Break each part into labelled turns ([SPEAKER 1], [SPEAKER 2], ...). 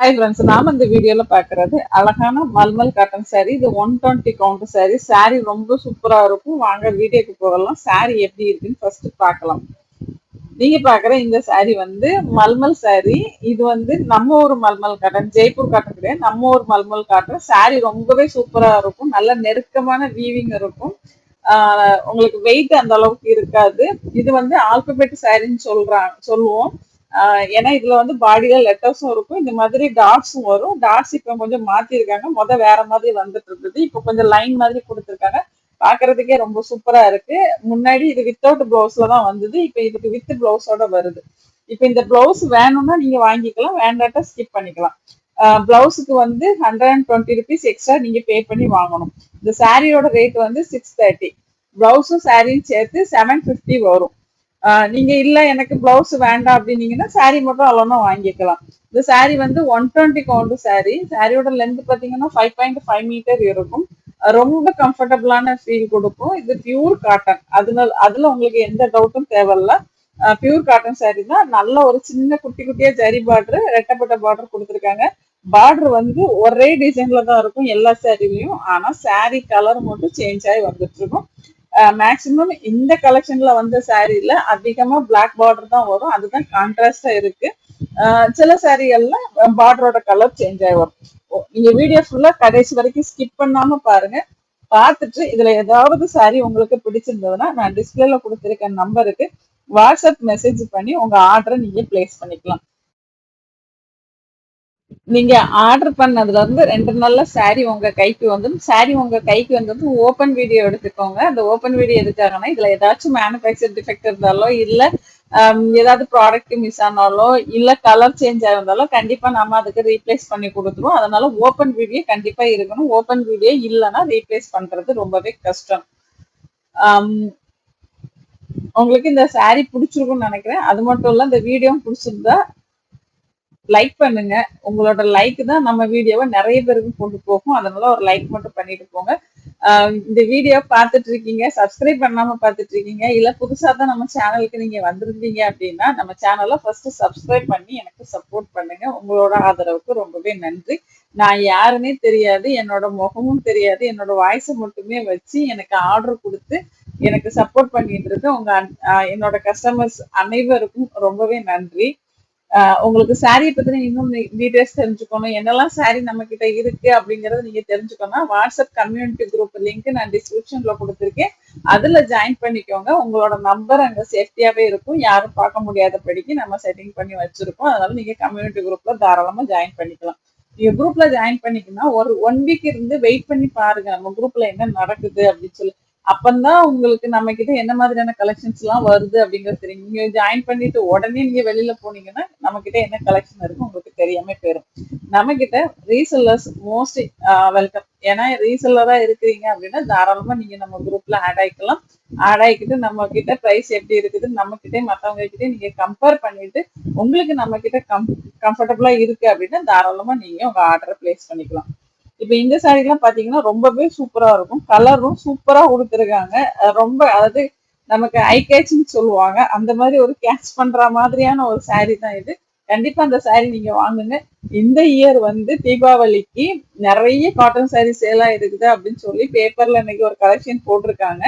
[SPEAKER 1] Hi friends நாம இந்த வீடியோல பாக்குறது அழகான மல்மல் காட்டன் saree. இது one twenty count saree. Saree ரொம்ப சூப்பரா இருக்கும். வாங்க வீடியோக்கு போகலாம். Saree எப்படி இருக்குன்னு ஃபர்ஸ்ட் பார்க்கலாம். நீங்க பாக்குற இந்த saree வந்து மல்மல் saree. இது வந்து நம்ம ஊர் மல்மல் காட்டன் ஜெய்ப்பூர் காட்டன் கிடையாது. நம்ம ஊர் மல்மல் காட்டன் saree ரொம்பவே சூப்பரா இருக்கும். நல்ல நெருக்கமான வீவிங் இருக்கும். உங்களுக்கு வெயிட் அந்த அளவுக்கு இருக்காது. இது வந்து ஆல்பபெட் சாரின்னு சொல்றாங்க சொல்லுவோம். ஏன்னா இதுல வந்து பாடியில லெட்டர்ஸும் இருக்கும். இந்த மாதிரி டாட்ஸும் வரும். டாட்ஸ் இப்ப கொஞ்சம் மாத்திருக்காங்க. முத வேற மாதிரி வந்துட்டு இருந்தது இப்ப கொஞ்சம் லைன் மாதிரி கொடுத்துருக்காங்க. பாக்குறதுக்கே ரொம்ப சூப்பரா இருக்கு. முன்னாடி இது வித்தவுட் பிளவுஸ்ல தான் வந்தது. இப்ப இதுக்கு வித் பிளவுஸோட வருது. இப்ப இந்த பிளவுஸ் வேணும்னா நீங்க வாங்கிக்கலாம். வேண்டாட்டா ஸ்கிப் பண்ணிக்கலாம். பிளவுஸுக்கு வந்து hundred and twenty rupees extra நீங்க பே பண்ணி வாங்கணும். இந்த சாரியோட ரேட் வந்து சிக்ஸ் தேர்ட்டி பிளவுஸும் சாரியும் சேர்த்து செவன் ஃபிஃப்டி வரும். நீங்க இல்ல எனக்கு பிளவுஸ் வேண்டாம் அப்படின்னீங்கன்னா சாரி மட்டும் அவ்வளோனா வாங்கிக்கலாம். இந்த சாரி வந்து ஒன் டுவெண்ட்டி கவுண்ட் சாரி சாரியோட லென்த் பாத்தீங்கன்னா ஃபைவ் பாயிண்ட் ஃபைவ் மீட்டர் இருக்கும். ரொம்ப கம்ஃபர்டபுளான ஃபீல் கொடுக்கும். இது பியூர் காட்டன் அதுல அதுல உங்களுக்கு எந்த டவுட்டும் தேவையில்ல. பியூர் காட்டன் சாரி தான். நல்ல ஒரு சின்ன குட்டி குட்டியா ஜரி பார்டர் ரெட்டப்பட்ட பார்டர் கொடுத்துருக்காங்க. பார்டர் வந்து ஒரே டிசைன்ல தான் இருக்கும் எல்லா சாரிலையும் ஆனா சாரி கலர் மட்டும் சேஞ்ச் ஆகி வந்துட்டு இருக்கும். மேக்சிமம் இந்த கலெக்ஷன்ல வந்த சாரீல அதிகமா பிளாக் பார்டர் தான் வரும். அதுதான் கான்ட்ராஸ்டா இருக்கு. சில சாரீகள்ல பார்டரோட கலர் சேஞ்ச் ஆகி வரும். நீங்க வீடியோ ஃபுல்லா கடைசி வரைக்கும் ஸ்கிப் பண்ணாம பாருங்க. பார்த்துட்டு இதுல ஏதாவது சாரி உங்களுக்கு பிடிச்சிருந்ததுன்னா நான் டிஸ்பிளேல கொடுத்துருக்க நம்பருக்கு வாட்ஸ்அப் மெசேஜ் பண்ணி உங்க ஆர்டரை நீங்க பிளேஸ் பண்ணிக்கலாம். நீங்க ஆர்டர் பண்ணதுல இருந்து ரெண்டு நாள்ல சாரி உங்க கைக்கு வந்துடும் சாரி உங்க கைக்கு வந்தது ஓப்பன் வீடியோ எடுத்துக்கோங்க. அந்த ஓப்பன் வீடியோ எதுக்காகனா இதுல ஏதாச்சும் மேனுபேக்சர் டிஃபெக்ட் இருந்தாலோ இல்ல ஏதாவது ப்ராடக்ட் மிஸ் ஆனாலோ இல்ல கலர் சேஞ்ச் ஆயிருந்தாலோ கண்டிப்பா நம்ம அதுக்கு ரீப்ளேஸ் பண்ணி கொடுத்துருவோம். அதனால ஓப்பன் வீடியோ கண்டிப்பா இருக்கணும். ஓப்பன் வீடியோ இல்லைன்னா ரீப்ளேஸ் பண்றது ரொம்பவே கஷ்டம். உங்களுக்கு இந்த சாரி பிடிச்சிருக்கும்னு நினைக்கிறேன். அது மட்டும் இல்ல இந்த வீடியோ பிடிச்சிருந்தா லைக் பண்ணுங்க. உங்களோட லைக் தான் நம்ம வீடியோவை நிறைய பேருக்கு கொண்டு போகும். அதனால ஒரு லைக் மட்டும் பண்ணிட்டு போங்க. இந்த வீடியோ பார்த்துட்டு இருக்கீங்க. சப்ஸ்கிரைப் பண்ணாம பார்த்துட்டு இருக்கீங்க. இல்ல புதுசா தான் நம்ம சேனலுக்கு நீங்க வந்திருந்தீங்க அப்படின்னா நம்ம சேனலை ஃபர்ஸ்ட் சப்ஸ்கிரைப் பண்ணி எனக்கு சப்போர்ட் பண்ணுங்க. உங்களோட ஆதரவுக்கு ரொம்பவே நன்றி. நான் யாருன்னே தெரியாது. என்னோட முகமும் தெரியாது. என்னோட வாய்ஸை மட்டுமே வச்சு எனக்கு ஆர்டர் கொடுத்து எனக்கு சப்போர்ட் பண்ணிட்டு இருக்க உங்க என்னோட கஸ்டமர்ஸ் அனைவருக்கும் ரொம்பவே நன்றி. உங்களுக்கு சாரியை பத்தின இன்னும் டீடைல்ஸ் தெரிஞ்சுக்கணும். என்னெல்லாம் சாரி நம்ம கிட்ட இருக்கு அப்படிங்கறத நீங்க தெரிஞ்சுக்கணும். வாட்ஸ்அப் கம்யூனிட்டி குரூப் லிங்க் நான் டிஸ்கிரிப்ஷன்ல கொடுத்துருக்கேன். அதுல ஜாயின் பண்ணிக்கோங்க. உங்களோட நம்பர் அங்க சேஃப்டியாவே இருக்கும். யாரும் பார்க்க முடியாதபடிக்கு நம்ம செட்டிங் பண்ணி வச்சிருக்கோம். அதனால நீங்க கம்யூனிட்டி குரூப்ல தாராளமா ஜாயின் பண்ணிக்கலாம். நீங்க குரூப்ல ஜாயின் பண்ணிக்கணும் ஒரு ஒன் வீக் இருந்து வெயிட் பண்ணி பாருங்க. நம்ம குரூப்ல என்ன நடக்குது அப்படின்னு சொல்லி. அப்பந்தான் உங்களுக்கு நம்ம கிட்ட என்ன மாதிரியான கலெக்ஷன்ஸ் எல்லாம் வருது அப்படிங்கிறது தெரியும். நீங்க ஜாயின் பண்ணிட்டு உடனே நீங்க வெளியில போனீங்கன்னா நம்ம கிட்ட என்ன கலெக்ஷன் இருக்கு உங்களுக்கு தெரியாம போயிடும் நம்ம கிட்ட ரீசெல்லர்ஸ் மோஸ்ட் வெல்கம் ஏன்னா ரீசெல்லரா இருக்கிறீங்க அப்படின்னா தாராளமா நீங்க நம்ம குரூப்ல ஆட் ஆயிக்கலாம். ஆட் ஆகிக்கிட்டு நம்ம கிட்ட ப்ரைஸ் எப்படி இருக்குது நம்ம கிட்டே மத்தவங்க கிட்டே நீங்க கம்பேர் பண்ணிட்டு உங்களுக்கு நம்ம கிட்ட கம் கம்ஃபர்டபுளா இருக்கு அப்படின்னா தாராளமா நீங்க உங்க ஆர்டரை பிளேஸ் பண்ணிக்கலாம். இப்போ இந்த சாரி பார்த்தீங்கன்னா ரொம்பவே சூப்பராக இருக்கும். கலரும் சூப்பராக கொடுத்துருக்காங்க ரொம்ப அதாவது நமக்கு ஐ கேட்சின்னு சொல்லுவாங்க. அந்த மாதிரி ஒரு கேட்ச் பண்ற மாதிரியான ஒரு சாரி தான் இது. கண்டிப்பா அந்த சாரி நீங்க வாங்குங்க. இந்த இயர் வந்து தீபாவளிக்கு நிறைய காட்டன் சாரி சேலா இருக்குது அப்படின்னு சொல்லி பேப்பர்ல இன்னைக்கு ஒரு கலெக்ஷன் போட்டிருக்காங்க.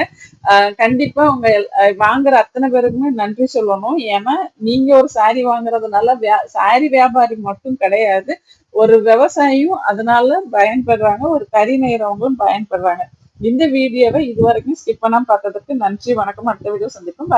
[SPEAKER 1] கண்டிப்பா உங்க வாங்குற அத்தனை பேருக்குமே நன்றி சொல்லணும். ஏன்னா நீங்க ஒரு சாரி வாங்குறதுனால வியா சாரி வியாபாரி மட்டும் கிடையாது. ஒரு விவசாயியும் அதனால பயன்படுறாங்க ஒரு கறி நெய்றவங்களும் பயன்படுறாங்க. இந்த வீடியோவை இதுவரைக்கும் ஸ்கிப் பண்ணாமல் பார்த்ததுக்கு நன்றி வணக்கம். அடுத்த வீடியோ சந்திப்போம்.